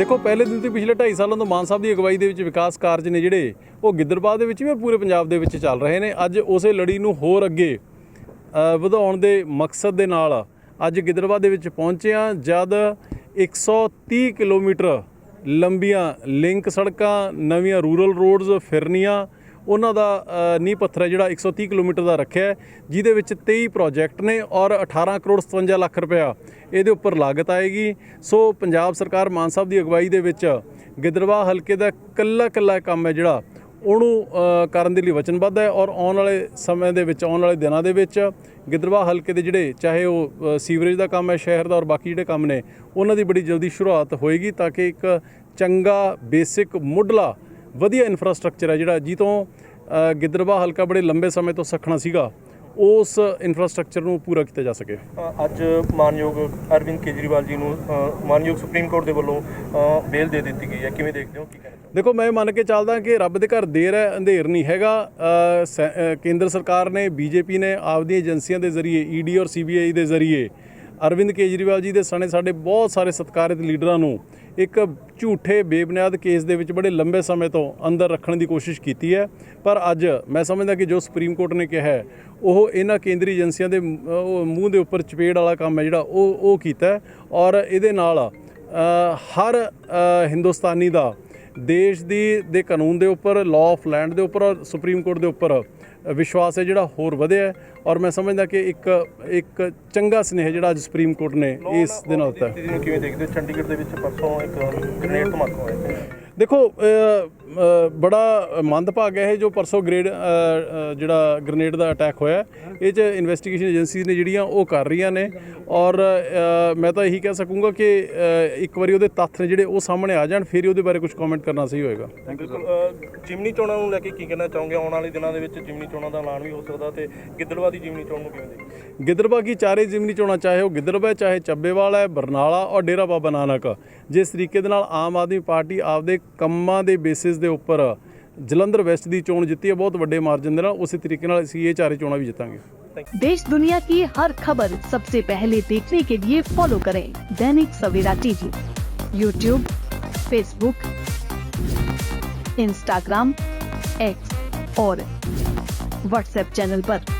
ਦੇਖੋ, ਪਹਿਲੇ ਦਿਨ ਤੋਂ ਪਿਛਲੇ 2.5 ਸਾਲਾਂ ਤੋਂ ਮਾਨ ਸਾਹਿਬ ਦੀ ਅਗਵਾਈ ਦੇ ਵਿੱਚ ਵਿਕਾਸ ਕਾਰਜ ਨੇ ਜਿਹੜੇ, ਉਹ ਗਿੱਦੜਬਾਹ ਦੇ ਵਿੱਚ ਵੀ ਪੂਰੇ ਪੰਜਾਬ ਦੇ ਵਿੱਚ ਚੱਲ ਰਹੇ ਨੇ। ਅੱਜ ਉਸੇ ਲੜੀ ਨੂੰ ਹੋਰ ਅੱਗੇ ਵਧਾਉਣ ਦੇ ਮਕਸਦ ਦੇ ਨਾਲ ਅੱਜ ਗਿੱਦੜਬਾਹ ਦੇ ਵਿੱਚ ਪਹੁੰਚੇ ਹਾਂ। ਜਦ 130 ਕਿਲੋਮੀਟਰ ਲੰਬੀਆਂ ਲਿੰਕ ਸੜਕਾਂ, ਨਵੀਆਂ ਰੂਰਲ ਰੋਡਸ ਫਿਰਨੀਆਂ ਉਹਨਾਂ ਦਾ ਨੀਂਹ ਪੱਥਰ ਹੈ ਜਿਹੜਾ 130 ਕਿਲੋਮੀਟਰ ਦਾ ਰੱਖਿਆ ਹੈ, ਜਿਹਦੇ ਵਿੱਚ 23 ਪ੍ਰੋਜੈਕਟ ਨੇ ਔਰ 18 ਕਰੋੜ 57 ਲੱਖ ਰੁਪਇਆ ਇਹਦੇ ਉੱਪਰ ਲਾਗਤ ਆਏਗੀ। ਸੋ ਪੰਜਾਬ ਸਰਕਾਰ ਮਾਨ ਸਾਹਿਬ ਦੀ ਅਗਵਾਈ ਦੇ ਵਿੱਚ ਗਿੱਦੜਬਾਹ ਹਲਕੇ ਦਾ ਕੱਲਾ ਕੱਲਾ ਕੰਮ ਹੈ ਜਿਹੜਾ ਉਹਨੂੰ ਕਰਨ ਦੇ ਲਈ ਵਚਨਬੱਧ ਹੈ ਔਰ ਆਉਣ ਵਾਲੇ ਸਮੇਂ ਦੇ ਵਿੱਚ, ਆਉਣ ਵਾਲੇ ਦਿਨਾਂ ਦੇ ਵਿੱਚ ਗਿੱਦੜਬਾਹ ਹਲਕੇ ਦੇ ਜਿਹੜੇ ਚਾਹੇ ਉਹ ਸੀਵਰੇਜ ਦਾ ਕੰਮ ਹੈ, ਸ਼ਹਿਰ ਦਾ ਔਰ ਬਾਕੀ ਜਿਹੜੇ ਕੰਮ ਨੇ, ਉਹਨਾਂ ਦੀ ਬੜੀ ਜਲਦੀ ਸ਼ੁਰੂਆਤ ਹੋਏਗੀ ਤਾਂ ਕਿ ਇੱਕ ਚੰਗਾ, ਬੇਸਿਕ ਮੁੱਢਲਾ ਵਧੀਆ ਇਨਫਰਾਸਟ੍ਰਕਚਰ ਹੈ ਜਿਹੜਾ ਜੀ ਤੋਂ ਅ, ਗਿੱਦੜਬਾਹ ਹਲਕਾ ਬੜੇ ਲੰਬੇ ਸਮੇਂ ਤੋਂ ਸਖਣਾ ਸੀਗਾ ਉਸ ਇਨਫਰਾਸਟ੍ਰਕਚਰ ਨੂੰ ਪੂਰਾ ਕੀਤਾ ਜਾ ਸਕੇ। ਅੱਜ ਮਾਨਯੋਗ ਅਰਵਿੰਦ ਕੇਜਰੀਵਾਲ ਜੀ ਨੂੰ ਮਾਨਯੋਗ ਸੁਪਰੀਮ ਕੋਰਟ ਦੇ ਵੱਲੋਂ ਬੇਲ ਦੇ ਦਿੱਤੀ ਗਈ ਹੈ। ਕਿਵੇਂ ਦੇਖਦੇ ਹੋ ਕੀ ਕਹਿਣਾ ਦੇਖੋ ਮੈਂ ਮੰਨ ਕੇ ਚੱਲਦਾ ਕਿ ਰੱਬ ਦੇ ਘਰ ਦੇਰ ਹੈ ਅੰਧੇਰ ਨਹੀਂ ਹੈਗਾ। ਕੇਂਦਰ ਸਰਕਾਰ ਨੇ ਬੀਜੇਪੀ ਨੇ ਆਪਦੀਆਂ ਏਜੰਸੀਆਂ ਦੇ ਜ਼ਰੀਏ ਈਡੀ ਔਰ ਸੀਬੀਆਈ ਦੇ ਜ਼ਰੀਏ ਅਰਵਿੰਦ ਕੇਜਰੀਵਾਲ ਜੀ ਦੇ ਸਣੇ ਸਾਡੇ ਬਹੁਤ ਸਾਰੇ ਸਤਿਕਾਰਿਤ ਲੀਡਰਾਂ ਨੂੰ ਇੱਕ ਝੂਠੇ ਬੇਬੁਨਿਆਦ ਕੇਸ ਦੇ ਵਿੱਚ ਬੜੇ ਲੰਬੇ ਸਮੇਂ ਤੋਂ ਅੰਦਰ ਰੱਖਣ ਦੀ ਕੋਸ਼ਿਸ਼ ਕੀਤੀ ਹੈ। ਪਰ ਅੱਜ ਮੈਂ ਸਮਝਦਾ ਕਿ ਜੋ ਸੁਪਰੀਮ ਕੋਰਟ ਨੇ ਕਿਹਾ ਹੈ, ਉਹ ਇਹਨਾਂ ਕੇਂਦਰੀ ਏਜੰਸੀਆਂ ਦੇ ਮੂੰਹ ਦੇ ਉੱਪਰ ਚਪੇੜ ਵਾਲਾ ਕੰਮ ਹੈ ਜਿਹੜਾ ਉਹ ਉਹ ਕੀਤਾ ਔਰ ਇਹਦੇ ਨਾਲ ਹਰ ਹਿੰਦੁਸਤਾਨੀ ਦਾ ਦੇਸ਼ ਦੀ ਦੇ ਕਾਨੂੰਨ ਦੇ ਉੱਪਰ ਲਾਅ ਆਫ ਲੈਂਡ ਦੇ ਉੱਪਰ ਔਰ ਸੁਪਰੀਮ ਕੋਰਟ ਦੇ ਉੱਪਰ ਵਿਸ਼ਵਾਸ ਹੈ ਜਿਹੜਾ ਹੋਰ ਵਧਿਆ ਹੈ। ਔਰ ਮੈਂ ਸਮਝਦਾ ਕਿ ਇੱਕ ਇੱਕ ਚੰਗਾ ਸਨੇਹ ਜਿਹੜਾ ਅੱਜ ਸੁਪਰੀਮ ਕੋਰਟ ਨੇ ਇਸ ਦੇ ਨਾਲ ਦਿੱਤਾ। ਹੈ ਸਥਿਤੀ ਨੂੰ ਕਿਵੇਂ ਦੇਖਦੇ ਹੋ? ਚੰਡੀਗੜ੍ਹ ਦੇ ਵਿੱਚ ਪਰਸੋਂ ਇੱਕ ਗ੍ਰੇਨੇਡ ਧਮਾਕਾ ਹੋਇਆ। ਦੇਖੋ ਬੜਾ ਮੰਦਭਾਗ ਹੈ ਜੋ ਪਰਸੋ ਗ੍ਰੇਡ ਜਿਹੜਾ ਗ੍ਰੇਨੇਡ ਦਾ ਅਟੈਕ ਹੋਇਆ ਇਹ 'ਚ ਇਨਵੈਸਟੀਗੇਸ਼ਨ ਏਜੰਸੀਜ਼ ਨੇ ਜਿਹੜੀਆਂ ਉਹ ਕਰ ਰਹੀਆਂ ਨੇ ਔਰ ਮੈਂ ਤਾਂ ਇਹੀ ਕਹਿ ਸਕੂੰਗਾ ਕਿ ਇੱਕ ਵਾਰੀ ਉਹਦੇ ਤੱਥ ਨੇ ਜਿਹੜੇ ਉਹ ਸਾਹਮਣੇ ਆ ਜਾਣ ਫਿਰ ਉਹਦੇ ਬਾਰੇ ਕੁਝ ਕਮੈਂਟ ਕਰਨਾ ਸਹੀ ਹੋਏਗਾ। ਜਿਮਨੀ ਚੋਣਾਂ ਨੂੰ ਲੈ ਕੇ ਕੀ ਕਹਿਣਾ ਚਾਹੋਗੇ? ਆਉਣ ਵਾਲੇ ਦਿਨਾਂ ਦੇ ਵਿੱਚ ਜਿਮਨੀ ਚੋਣਾਂ ਦਾ ਐਲਾਨ ਵੀ ਹੋ ਸਕਦਾ ਤੇ ਗਿੱਦੜਵਾ ਦੀ ਜਿਮਨੀ ਚੋਣ ਨੂੰ ਕਿਵੇਂ ਦੇਖਦੇ ਹੋ? ਗਿੱਦੜਬਾ ਕੀ ਚਾਰੇ ਜ਼ਿਮਨੀ ਚੋਣਾਂ ਚਾਹੇ ਉਹ ਗਿੱਦੜਬਾ ਹੈ, ਚਾਹੇ ਚੱਬੇਵਾਲ ਹੈ ਬਰਨਾਲਾ ਔਰ ਡੇਰਾ ਬਾਬਾ ਨਾਨਕ। ਜਿਸ ਤਰੀਕੇ ਦੇ ਨਾਲ ਆਮ ਆਦਮੀ ਪਾਰਟੀ ਆਪਦੇ ਕੰਮਾਂ ਦੇ ਬੇਸਿਸ ਦੇ ਉੱਪਰ ਜਲੰਧਰ ਵੈਸਟ ਦੀ ਚੋਣ ਜਿੱਤੀ ਹੈ ਬਹੁਤ ਵੱਡੇ ਮਾਰਜਨ ਦੇ ਨਾਲ ਉਸੇ ਤਰੀਕੇ ਨਾਲ ਅਸੀਂ ਇਹ ਚਾਰੇ ਚੋਣਾਂ ਵੀ ਜਿੱਤਾਂਗੇ देश दुनिया की हर खबर सबसे पहले देखने के लिए फॉलो करें Dainik Savera TV YouTube Facebook Instagram X और व्हाट्सएप चैनल पर।